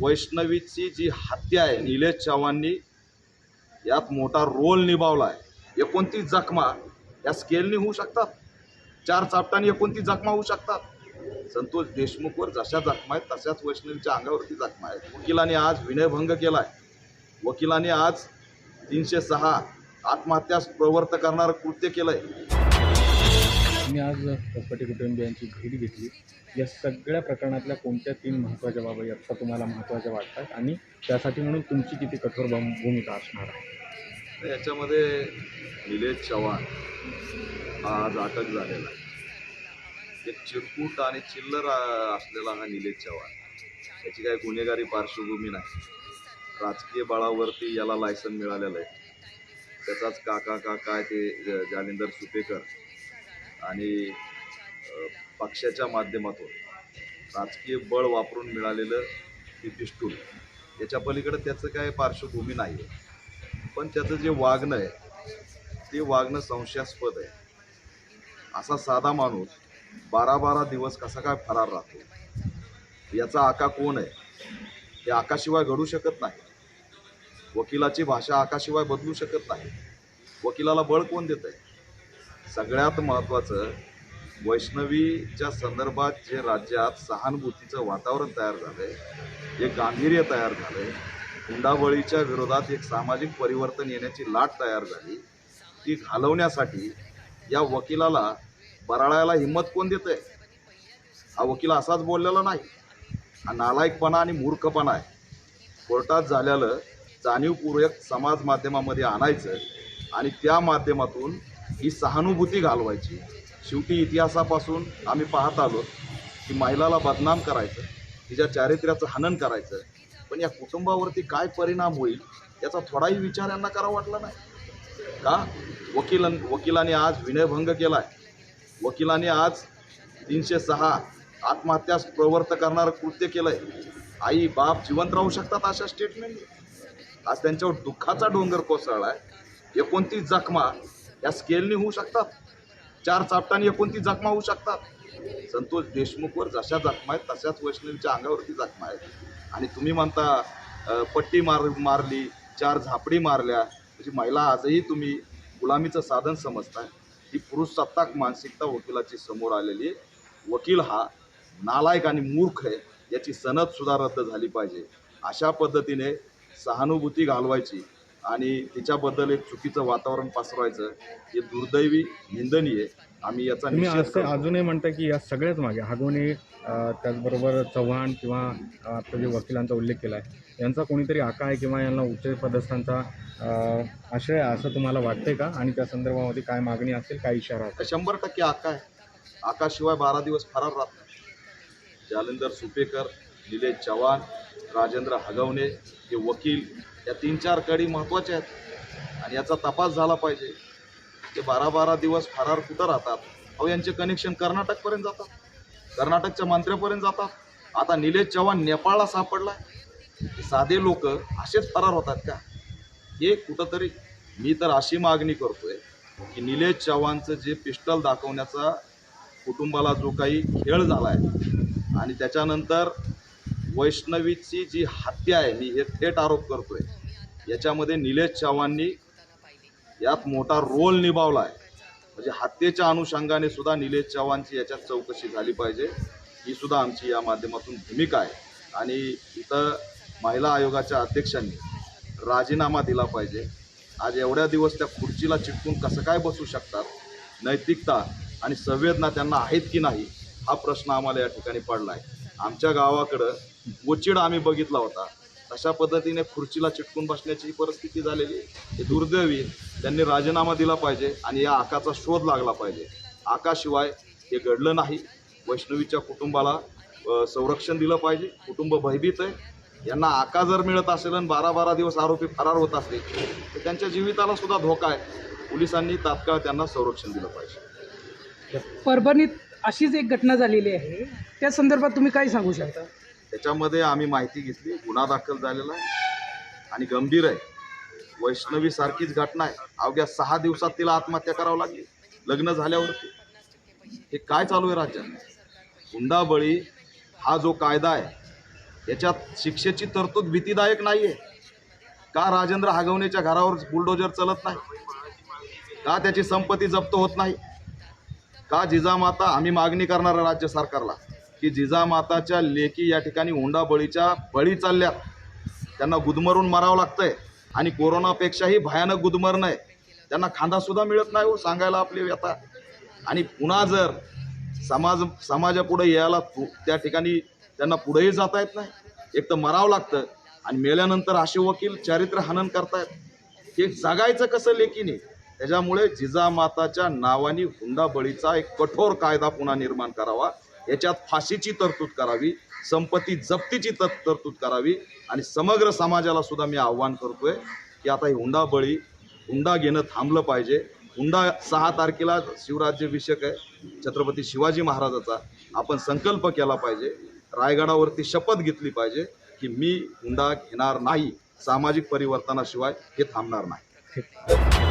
वैष्णवीची जी हत्या आहे निलेश चव्हाणनी यात मोठा रोल निभावला आहे. एकोणतीस जखमा या स्केलनी होऊ शकतात. चार चापटांनी एकोणतीस जखमा होऊ शकतात. संतोष देशमुखवर जशा जखमा आहेत तशाच वैष्णवीच्या अंगावरती जखमा आहेत. वकिलाने आज विनयभंग केला आहे वकिलाने आज तीनशे सहा आत्महत्यास प्रवृत्त करणारं कृत्य केलं आहे मी आज कसपटी कुटुंबियांची भेट घेतली. या सगळ्या प्रकरणातल्या कोणत्या तीन महत्त्वाच्या बाबी आत्ता तुम्हाला महत्त्वाच्या वाटतात? आणि त्यासाठी म्हणून तुमची किती कठोर भूमिका असणार आहे? तर याच्यामध्ये निलेश चव्हाण हा आज अटक झालेला आहे. एक चिरकूट आणि चिल्लर असलेला हा निलेश चव्हाण. याची काही गुन्हेगारी पार्श्वभूमी नाही. राजकीय बळावरती याला लायसन मिळालेलं आहे. त्याचाच काका काका काय ते जालिंदर सुपेकर आणि पक्षाच्या माध्यमातून राजकीय बळ वापरून मिळालेलं हे पिस्टूल याच्या पलीकडं त्याचं काय पार्श्वभूमी नाही आहे पण त्याचं जे वागणं आहे ते वागणं संशयास्पद आहे. असा साधा माणूस बारा बारा दिवस कसा काय फरार राहतो? याचा आका कोण आहे? हे आकाशिवाय घडू शकत नाही. वकिलाची भाषा आकाशिवाय बदलू शकत नाही. वकिलाला बळ कोण देत आहे सगळ्यात महत्त्वाचं वैष्णवीच्या संदर्भात जे राज्यात सहानुभूतीचं वातावरण तयार झालं आहे जे गांभीर्य तयार झालं आहे हुंडाबळीच्या विरोधात एक सामाजिक परिवर्तन येण्याची लाट तयार झाली ती घालवण्यासाठी या वकिलाला बराळायला हिंमत कोण देत आहे हा वकील असाच बोललेला नाही. हा नालायकपणा आणि मूर्खपणा आहे. कोर्टात झालेलं जाणीवपूर्वक समाज माध्यमामध्ये आणायचं आणि त्या माध्यमातून ही सहानुभूती घालवायची. शेवटी इतिहासापासून आम्ही पाहत आलो की महिलाला बदनाम करायचं तिच्या चारित्र्याचं हनन करायचं. पण या कुटुंबावरती काय परिणाम होईल याचा थोडाही विचार यांना करावा वाटला नाही. का? वकील वकिलाने आज विनयभंग केला आहे वकिलाने आज तीनशे सहा आत्महत्यास प्रवर्त करणारं कृत्य आहे आई बाप जिवंत राहू शकतात अशा स्टेटमेंट आज त्यांच्यावर दुःखाचा डोंगर कोसळला आहे एकोणतीस जखमा या स्केलने होऊ शकतात. चार चापटाने एकोणतीस जखमा होऊ शकतात. संतोष देशमुखवर जशा जखमा आहेत तशाच वैष्णवीच्या अंगावरती जखमा आहेत. आणि तुम्ही म्हणता पट्टी मार मारली चार झापडी मारल्या म्हणजे महिला आजही तुम्ही गुलामीचं साधन समजताय. ही पुरुष सत्ताक मानसिकता वकिलाची समोर आलेली आहे. वकील हा नालायक आणि मूर्ख आहे याची सनद सुद्धा रद्द झाली पाहिजे. अशा पद्धतीने सहानुभूती घालवायची. आणि तिच्याबद्दल एक चुकीचं वातावरण पसरवायचं हे दुर्दैवी निंदनीय आहे. आम्ही याचा असं. अजूनही म्हणता की या सगळ्याच मागे हागवणे त्याचबरोबर चव्हाण किंवा आता जे वकिलांचा उल्लेख केला आहे यांचा कोणीतरी आका आहे किंवा यांना उच्च पदस्थांचा आश्रय आहे असं तुम्हाला वाटतंय का? आणि त्या संदर्भामध्ये काय मागणी असेल काय इशारा असेल? शंभर टक्के आका आहे. आकाशिवाय बारा दिवस फरार राहत जालिंदर सुपेकर निलेश चव्हाण राजेंद्र हगवणे हे वकील या तीन चार कडी महत्त्वाच्या आहेत. आणि याचा तपास झाला पाहिजे. ते बारा बारा दिवस फरार कुठं राहतात? अहो यांचे कनेक्शन कर्नाटकपर्यंत जातात. कर्नाटकच्या मंत्र्यापर्यंत जातात. आता निलेश चव्हाण नेपाळला सापडला साधे लोक असेच फरार होतात का? हे कुठंतरी मी तर अशी मागणी करतोय की निलेश चव्हाणचं जे पिस्टल दाखवण्याचा कुटुंबाला जो काही खेळ झाला आहे आणि त्याच्यानंतर वैष्णवीची जी हत्या आहे मी हे थेट आरोप करतोय. याच्यामध्ये निलेश चव्हाणनी यात मोठा रोल निभावला आहे. म्हणजे हत्येच्या अनुषंगाने सुद्धा निलेश चव्हाणची याच्यात चौकशी झाली पाहिजे. ही सुद्धा आमची या माध्यमातून भूमिका आहे. आणि इथं महिला आयोगाच्या अध्यक्षांनी राजीनामा दिला पाहिजे. आज एवढ्या दिवस त्या खुर्चीला चिटकून कसं काय बसू शकतात? नैतिकता आणि संवेदना त्यांना आहेत की नाही हा प्रश्न आम्हाला या ठिकाणी पडला आहे आमच्या गावाकडं गोचिड आम्ही बघितला होता. अशा पद्धतीने खुर्चीला चिटकून बसण्याची ही परिस्थिती झालेली हे दुर्दैवी त्यांनी राजीनामा दिला पाहिजे आणि या आकाचा शोध लागला पाहिजे. आकाशिवाय हे घडलं नाही. वैष्णवीच्या कुटुंबाला संरक्षण दिलं पाहिजे. कुटुंब भयभीत आहे. यांना आका जर मिळत असेल आणि बारा बारा दिवस आरोपी फरार होत असतील तर त्यांच्या जीविताला सुद्धा धोका आहे. पोलिसांनी तात्काळ त्यांना संरक्षण दिलं पाहिजे. परभणीत अशीच एक घटना झालेली आहे. त्या संदर्भात तुम्ही काय सांगू शकता? त्याच्यामध्ये आम्ही माहिती घेतली गुन्हा दाखल झालेला आहे आणि गंभीर आहे. वैष्णवी सारखीच घटना आहे. अवघ्या सहा दिवसात तिला आत्महत्या करावं लागली. लग्न झाल्यावरती. हे काय चालू आहे राज्यात? हुंडाबळी हा जो कायदा आहे याच्यात शिक्षेची तरतूद भीतीदायक नाहीये. का राजेंद्र हागवणेच्या घरावर बुलडोजर चलत नाही? का त्याची संपत्ती जप्त होत नाही? का जिजामाता आम्ही मागणी करणार राज्य सरकारला की जिजामाताच्या लेकी या ठिकाणी हुंडा बळीच्या बळी चालल्यात. त्यांना गुदमरून मारावं लागतंय आणि कोरोनापेक्षाही भयानक गुदमरणं आहे त्यांना खांदासुद्धा मिळत नाही हो सांगायला आपली व्यथा. आणि पुन्हा जर समाज समाजापुढे यायला त्या ठिकाणी त्यांना पुढेही जाता येत नाही. एक तर मरावं लागतं आणि मेल्यानंतर असे वकील चारित्र्य हनन करतायत. हे जगायचं कसं लेकीने? त्याच्यामुळे जिजामाताच्या नावाने हुंडाबळीचा एक कठोर कायदा पुन्हा निर्माण करावा. याच्यात फाशीची तरतूद करावी संपत्ती जप्तीची तर- तरतूद करावी आणि समग्र समाजाला सुद्धा मी आव्हान करतोय की आता ही हुंडाबळी हुंडा घेणं थांबलं पाहिजे. हुंडा सहा तारखेला शिवराज्याभिषेक आहे छत्रपती शिवाजी महाराजाचा. आपण संकल्प केला पाहिजे रायगडावरती शपथ घेतली पाहिजे की मी हुंडा घेणार नाही सामाजिक परिवर्तनाशिवाय हे थांबणार नाही.